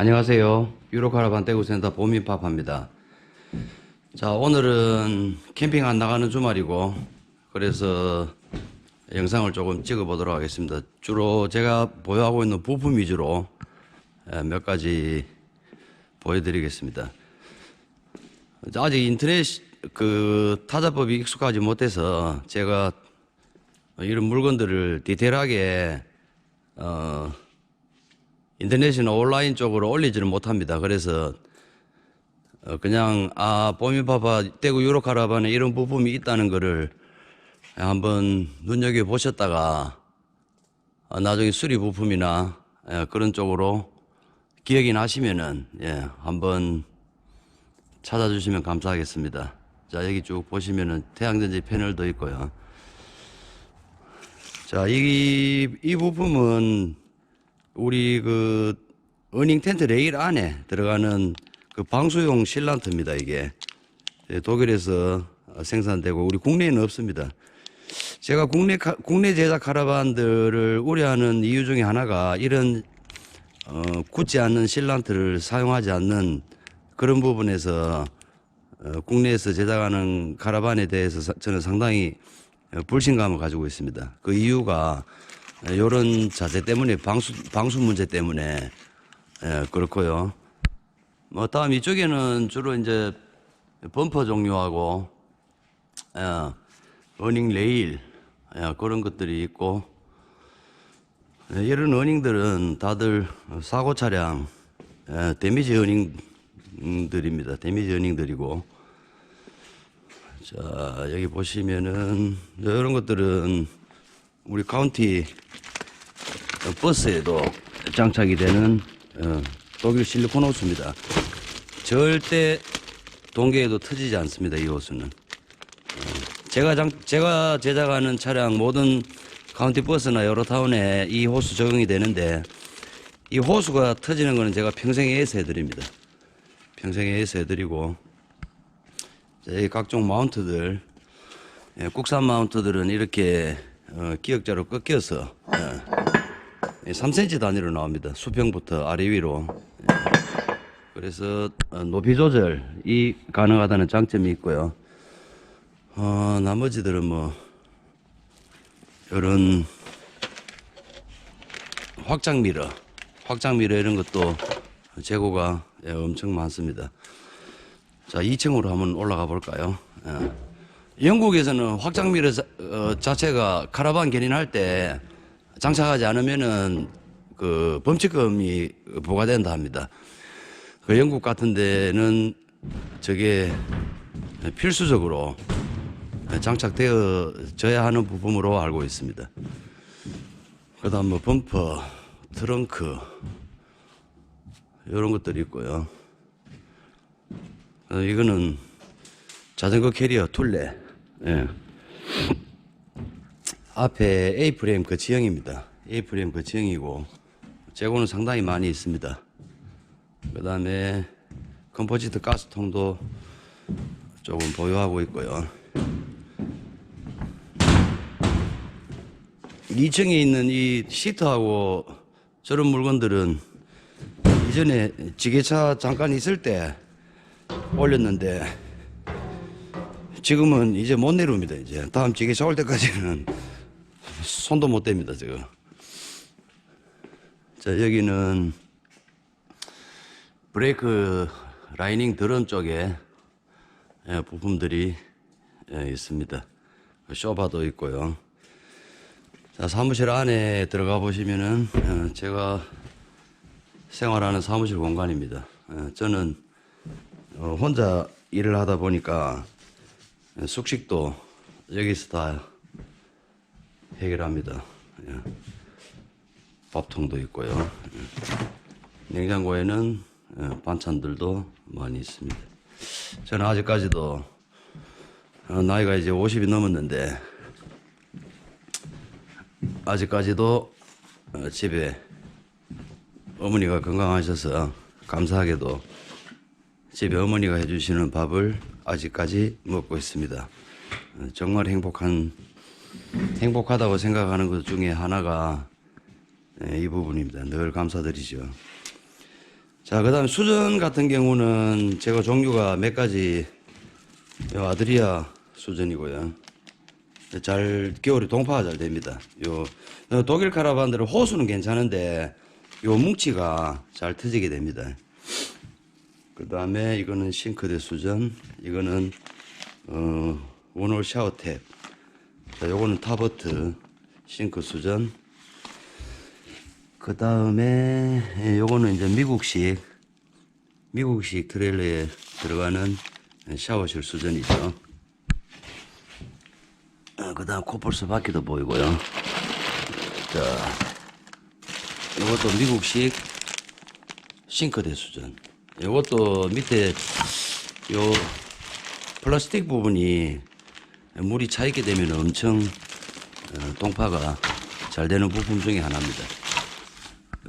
안녕하세요. 유로카라반 대구센터 보민파파입니다. 자, 오늘은 캠핑 안 나가는 주말이고, 그래서 영상을 조금 찍어 보도록 하겠습니다. 주로 제가 보유하고 있는 부품 위주로 에, 몇 가지 보여드리겠습니다. 아직 인터넷 그 타자법이 익숙하지 못해서 제가 이런 물건들을 디테일하게 어, 인터넷이나 온라인 쪽으로 올리지는 못합니다. 그래서 어, 그냥 아 보미파파 대구 유로카라반에 이런 부품이 있다는 거를 한번 눈여겨 보셨다가 어, 나중에 수리 부품이나 예, 그런 쪽으로 기억이 나시면은 예, 한번 찾아주시면 감사하겠습니다. 자 여기 쭉 보시면은 태양전지 패널도 있고요. 자, 이, 이 부품은 우리 그 어닝 텐트 레일 안에 들어가는 그 방수용 실란트입니다, 이게. 예, 독일에서 생산되고 우리 국내에는 없습니다. 제가 국내, 카- 국내 제작 카라반들을 우려하는 이유 중에 하나가 이런 어, 굳지 않는 실란트를 사용하지 않는 그런 부분에서 어, 국내에서 제작하는 카라반에 대해서 사- 저는 상당히 어, 불신감을 가지고 있습니다. 그 이유가 이런 자세 때문에 방수 방수 문제 때문에 예, 그렇고요. 뭐 다음 이쪽에는 주로 이제 범퍼 종류하고 예, 어닝 레일 예, 그런 것들이 있고 예, 이런 어닝들은 다들 사고 차량 예, 데미지 어닝들입니다. 데미지 어닝들이고 자 여기 보시면은 이런 것들은 우리 카운티 버스에도 장착이 되는 어, 독일 실리콘 호스입니다. 절대 동계에도 터지지 않습니다. 이 호스는. 어, 제가 장, 제가 제작하는 차량 모든 카운티 버스나 여러 타운에 이 호스 적용이 되는데 이 호수가 터지는 거는 제가 평생에 해서 해드립니다. 평생에 해서 해드리고 자, 이 각종 마운트들 예, 국산 마운트들은 이렇게 어, 기역자로 꺾여서 예, 3cm 단위로 나옵니다. 수평부터 아래 위로. 예. 그래서 어, 높이 조절이 가능하다는 장점이 있고요. 어, 나머지들은 뭐 이런 확장 미러, 확장 미러 이런 것도 재고가 예, 엄청 많습니다. 자, 2층으로 한번 올라가 볼까요? 예. 영국에서는 확장 미러 자, 어, 자체가 카라반 견인할 때 장착하지 않으면은 그 범칙금이 부과된다 합니다. 그 영국 같은 데는 저게 필수적으로 장착되어져야 하는 부품으로 알고 있습니다. 그 다음 뭐 범퍼, 트렁크, 이런 것들이 있고요. 어, 이거는 자전거 캐리어 툴레. 예. 앞에 A 프레임 거치형입니다. A 프레임 거치형이고 재고는 상당히 많이 있습니다. 그 다음에 컴포지트 가스통도 조금 보유하고 있고요. 2층에 있는 이 시트하고 저런 물건들은 이전에 지게차 잠깐 있을 때 올렸는데 지금은 이제 못 내려옵니다. 이제 다음 지게차 올 때까지는 손도 못 댑니다. 지금. 자 여기는 브레이크 라이닝 드럼 쪽에 예, 부품들이 예, 있습니다. 쇼바도 있고요. 자 사무실 안에 들어가 보시면은 어, 제가 생활하는 사무실 공간입니다. 어, 저는 어, 혼자 일을 하다 보니까 숙식도 여기서 다 해결합니다. 예. 밥통도 있고요. 예. 냉장고에는 예, 반찬들도 많이 있습니다. 저는 아직까지도 어, 나이가 이제 50이 넘었는데 아직까지도 어, 집에 어머니가 건강하셔서 감사하게도 집에 어머니가 해주시는 밥을 아직까지 먹고 있습니다. 어, 정말 행복한 행복하다고 생각하는 것 중에 하나가 예, 이 부분입니다. 늘 감사드리죠. 자, 그 다음에 수전 같은 경우는 제가 종류가 몇 가지, 요 아드리아 수전이고요. 잘, 겨울에 동파가 잘 됩니다. 요, 요 독일 카라반들은 호수는 괜찮은데, 요 뭉치가 잘 터지게 됩니다. 그 다음에 이거는 싱크대 수전, 이거는, 어, 원홀 샤워탭. 자, 요거는 타버트, 싱크 수전. 그 다음에 요거는 이제 미국식 미국식 트레일러에 들어가는 샤워실 수전이죠. 그 다음 코폴스 바퀴도 보이고요. 자, 이것도 미국식 싱크대 수전. 이것도 밑에 요 플라스틱 부분이 물이 차 있게 되면 엄청 어, 동파가 잘 되는 부품 중에 하나입니다.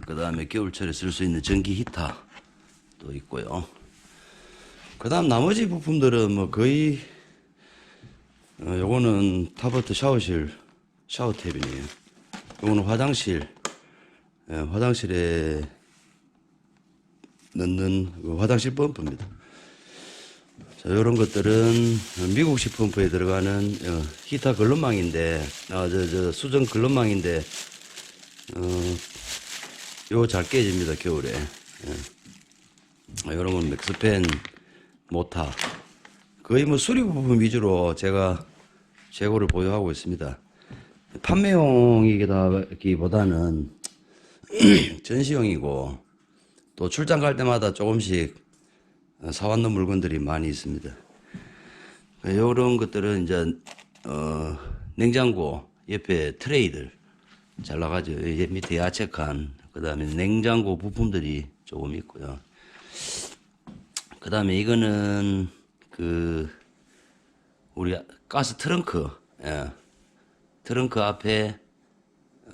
그 다음에 겨울철에 쓸 수 있는 전기 히터도 있고요. 그 다음 나머지 부품들은 뭐 거의, 어, 요거는 타버트 샤워실 샤워 탭이네요. 요거는 화장실, 예, 화장실에 넣는 그 화장실 펌프입니다. 자, 요런 것들은 미국식 펌프에 들어가는 어, 히터 걸럼망인데, 아, 저, 저, 수전 걸럼망인데, 어, 요 잘 깨집니다 겨울에. 예. 아, 요런 건 맥스펜 모타. 거의 뭐 수리 부품 위주로 제가 재고를 보유하고 있습니다. 판매용이기보다는 전시용이고 또 출장 갈 때마다 조금씩 사왔는 물건들이 많이 있습니다 요런 것들은 이제 어 냉장고 옆에 트레이들 잘 나가죠. 이제 밑에 야채칸, 그 다음에 냉장고 부품들이 조금 있고요. 그 다음에 이거는 그 우리 가스 트렁크, 예. 트렁크 앞에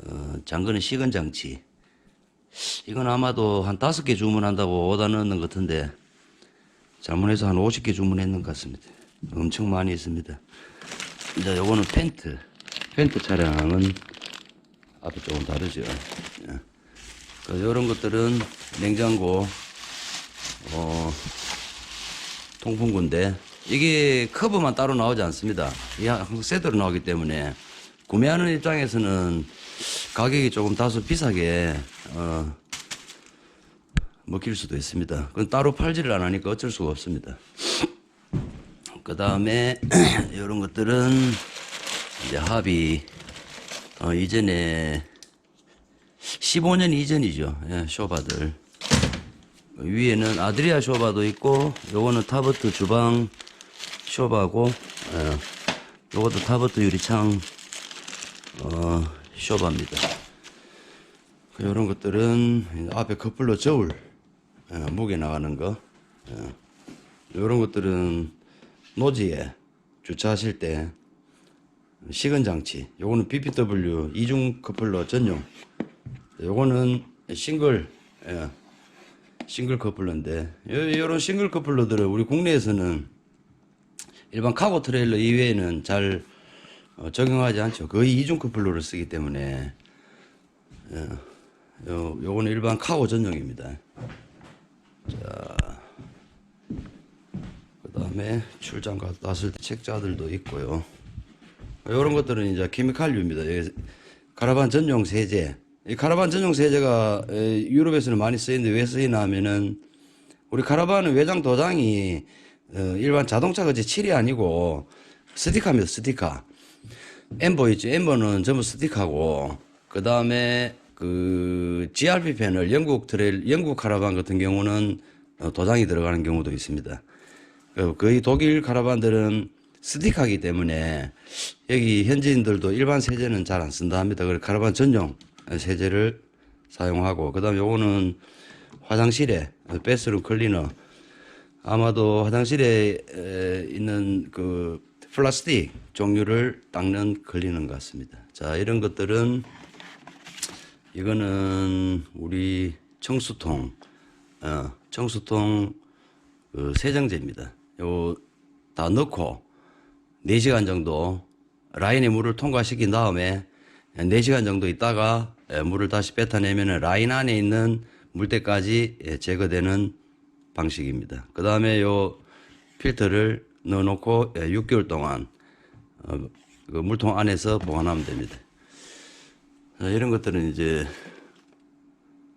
어, 잠그는 시건 장치. 이건 아마도 한 다섯 개 주문한다고 오다 넣는 것 같은데 잘못해서 한 50개 주문했는 것 같습니다. 엄청 많이 있습니다. 이제 요거는 펜트. 펜트 차량은 앞이 조금 다르죠. 예. 그 이런 것들은 냉장고, 어, 통풍구인데 이게 커브만 따로 나오지 않습니다. 이게 항상 세트로 나오기 때문에 구매하는 입장에서는 가격이 조금 다소 비싸게 어, 먹힐 수도 있습니다. 그건 따로 팔지를 안 하니까 어쩔 수가 없습니다. 그 다음에 이런 것들은 이제 합이 어, 이전에 15년 이전이죠. 예, 쇼바들. 위에는 아드리아 쇼바도 있고, 요거는 타버트 주방 쇼바고, 예, 요것도 타버트 유리창 어, 쇼바입니다. 그 요런 것들은 앞에 커플러 저울 예, 무게 나가는 거. 예. 요런 것들은 노지에 주차하실 때 시건 장치. 요거는 BPW 이중 커플러 전용. 요거는 싱글, 예, 싱글 커플러인데, 요, 요런 싱글 커플러들을 우리 국내에서는 일반 카고 트레일러 이외에는 잘 어, 적용하지 않죠. 거의 이중 커플러를 쓰기 때문에, 예, 요, 요거는 일반 카고 전용입니다. 자, 그 다음에 출장 갔을 때 책자들도 있고요. 이런 것들은 이제 케미칼류입니다. 카라반 전용 세제. 이 카라반 전용 세제가 에, 유럽에서는 많이 쓰이는데 왜 쓰이나 하면은 우리 카라반은 외장 도장이 어, 일반 자동차 같이 칠이 아니고 스티커입니다. 스티커. 엠버 있죠. 엠버는 전부 스티커고 그 다음에 그 GRP 패널 영국 트레일 영국 카라반 같은 경우는 어, 도장이 들어가는 경우도 있습니다. 그 거의 독일 카라반들은 스틱하기 때문에 여기 현지인들도 일반 세제는 잘 안 쓴다 합니다. 그래서 카라반 전용 세제를 사용하고 그 다음에 요거는 화장실에 베스룸 클리너 아마도 화장실에 에, 있는 그 플라스틱 종류를 닦는 클리너인 것 같습니다. 자 이런 것들은 이거는 우리 청수통 어, 청수통 그 세정제입니다. 요 다 넣고 4시간 정도 라인에 물을 통과시킨 다음에 4시간 정도 있다가 에, 물을 다시 뱉어내면 라인 안에 있는 물때까지 예, 제거되는 방식입니다. 그 다음에 요 필터를 넣어놓고 예, 6개월 동안 어, 그 물통 안에서 보관하면 됩니다. 자, 이런 것들은 이제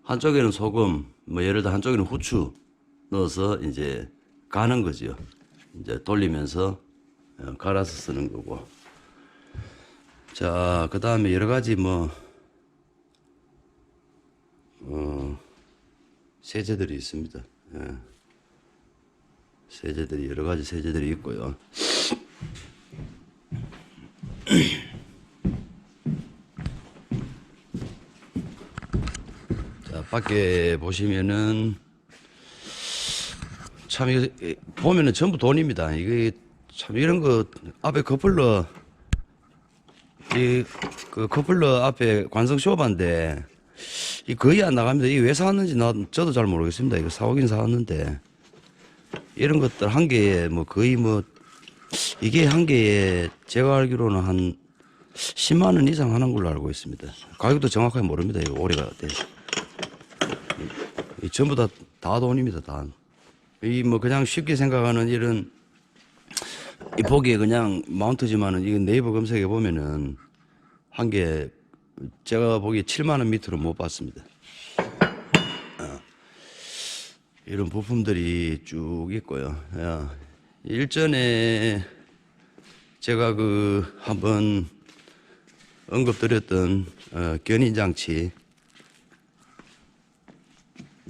한쪽에는 소금, 뭐 예를 들어 한쪽에는 후추 넣어서 이제 가는 거죠. 이제 돌리면서 어, 갈아서 쓰는 거고. 자, 그 다음에 여러 가지 뭐, 어, 세제들이 있습니다. 예. 세제들이 여러 가지 세제들이 있고요. 자, 밖에 보시면은 참 이거 보면은 전부 돈입니다. 이게 참 이런 거 앞에 커플러 이 그 커플러 앞에 관성 쇼바인데 이 거의 안 나갑니다. 이게 왜 사왔는지 나 저도 잘 모르겠습니다. 이거 사오긴 사왔는데 이런 것들 한 개에 뭐 거의 뭐 이게 한 개에 제가 알기로는 한 10만 원 이상 하는 걸로 알고 있습니다. 가격도 정확하게 모릅니다. 이거 오래가 돼서. 이 전부 다, 다 돈입니다, 다. 이뭐 그냥 쉽게 생각하는 이런 이 보기에 그냥 마운트지만은 이거 네이버 검색해 보면은 한 개 제가 보기에 7만 원 밑으로 못 봤습니다. 어. 이런 부품들이 쭉 있고요. 야, 일전에 제가 그 한번 언급드렸던 어, 견인 장치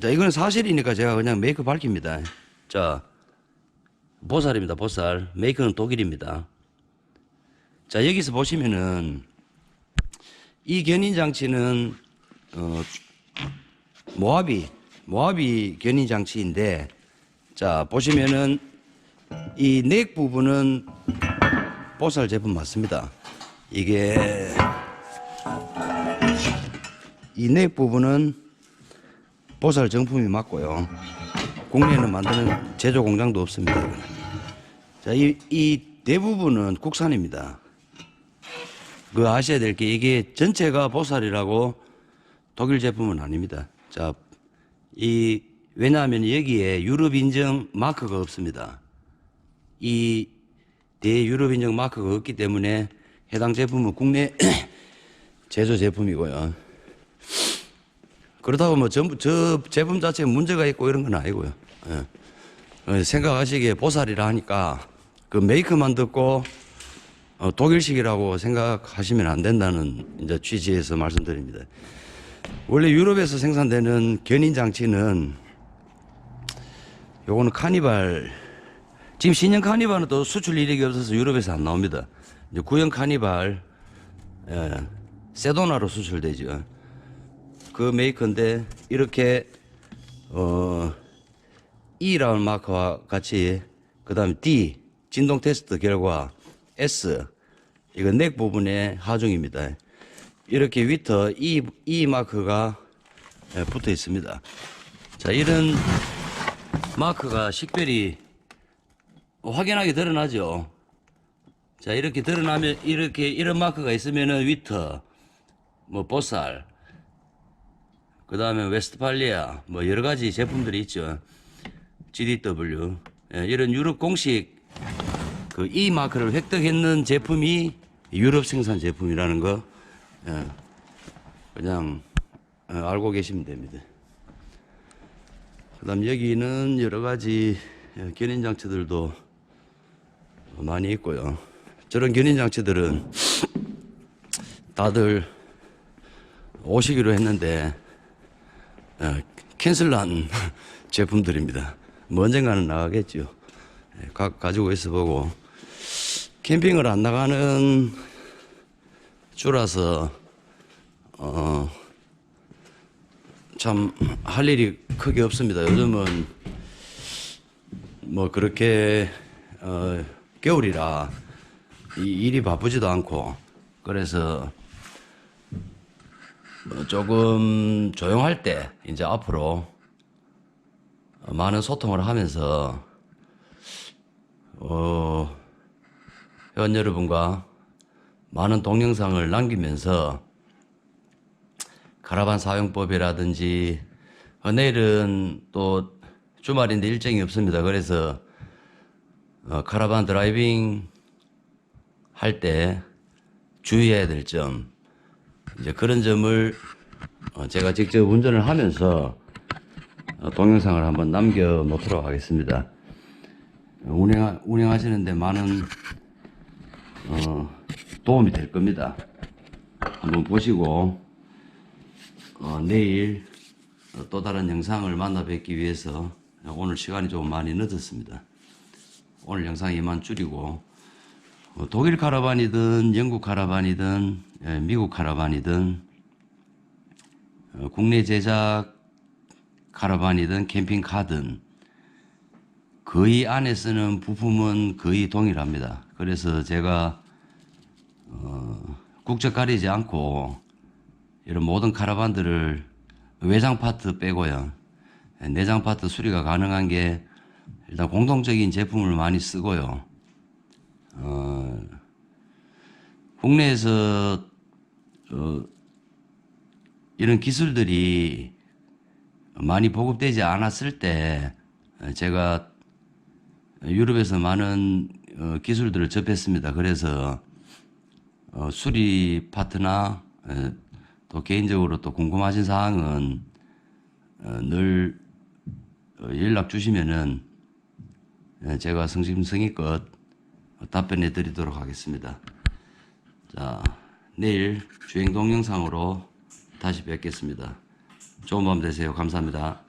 자, 이거는 사실이니까 제가 그냥 메이크 밝힙니다. 자, 보살입니다, 보살. 메이크는 독일입니다. 자, 여기서 보시면은 이 견인 장치는 어, 모하비, 모하비 견인 장치인데 자, 보시면은 이 넥 부분은 보살 제품 맞습니다. 이게 이 넥 부분은 보살 정품이 맞고요. 국내에는 만드는 제조 공장도 없습니다. 자, 이, 이 대부분은 국산입니다. 그 아셔야 될 게 이게 전체가 보살이라고 독일 제품은 아닙니다. 자, 이 왜냐하면 여기에 유럽 인증 마크가 없습니다. 이 대유럽 인증 마크가 없기 때문에 해당 제품은 국내 제조 제품이고요. 그렇다고 뭐 전부 저 제품 자체에 문제가 있고 이런 건 아니고요. 예. 어, 생각하시기에 보살이라 하니까 그 메이크만 듣고 어, 독일식이라고 생각하시면 안 된다는 이제 취지에서 말씀드립니다. 원래 유럽에서 생산되는 견인 장치는 요거는 카니발 지금 신형 카니발은 또 수출 이력이 없어서 유럽에서 안 나옵니다. 이제 구형 카니발 예, 세도나로 수출되죠. 그 메이커인데 이렇게 어 E라는 마크와 같이 그 다음에 D 진동 테스트 결과 S 이거 넥 부분의 하중입니다. 이렇게 위터 E E 마크가 예, 붙어 있습니다. 자 이런 마크가 식별이 확연하게 드러나죠. 자 이렇게 드러나면 이렇게 이런 마크가 있으면은 위터 뭐 보살 그 다음에 웨스트팔리아 뭐 여러 가지 제품들이 있죠. GDW 예, 이런 유럽 공식 그 E 마크를 획득했는 제품이 유럽 생산 제품이라는 거 예, 그냥 어, 알고 계시면 됩니다. 그 다음 여기는 여러 가지 예, 견인 장치들도 많이 있고요. 저런 견인 장치들은 다들 오시기로 했는데 어, 캔슬한 제품들입니다. 뭐 언젠가는 나가겠죠. 예, 가, 가지고 있어 보고 캠핑을 안 나가는 주라서 어, 참 할 일이 크게 없습니다. 요즘은 뭐 그렇게 어, 겨울이라 이 일이 바쁘지도 않고 그래서 뭐 조금 조용할 때 이제 앞으로 많은 소통을 하면서 어, 회원 여러분과 많은 동영상을 남기면서 카라반 사용법이라든지 어, 내일은 또 주말인데 일정이 없습니다. 그래서 어, 카라반 드라이빙 할 때 주의해야 될 점, 이제 그런 점을 어, 제가 직접 운전을 하면서 어, 동영상을 한번 남겨 놓도록 하겠습니다. 어, 운행, 운행하시는데 많은 어, 도움이 될 겁니다. 한번 보시고 어, 내일 어, 또 다른 영상을 만나 뵙기 위해서 오늘 시간이 좀 많이 늦었습니다. 오늘 영상 이만 줄이고 어, 독일 카라반이든 영국 카라반이든 예, 미국 카라반이든 어, 국내 제작 카라반이든 캠핑카든 거의 안에 쓰는 부품은 거의 동일합니다. 그래서 제가 어, 국적 가리지 않고 이런 모든 카라반들을 외장 파트 빼고요. 내장 파트 수리가 가능한 게 일단 공동적인 제품을 많이 쓰고요. 어, 국내에서 어, 이런 기술들이 많이 보급되지 않았을 때 제가 유럽에서 많은 어, 기술들을 접했습니다. 그래서 어, 수리 파트나 에, 또 개인적으로 또 궁금하신 사항은 어, 늘 어, 연락 주시면은 예, 제가 성심성의껏 답변해 드리도록 하겠습니다. 자, 내일 주행 동영상으로 다시 뵙겠습니다. 좋은 밤 되세요. 감사합니다.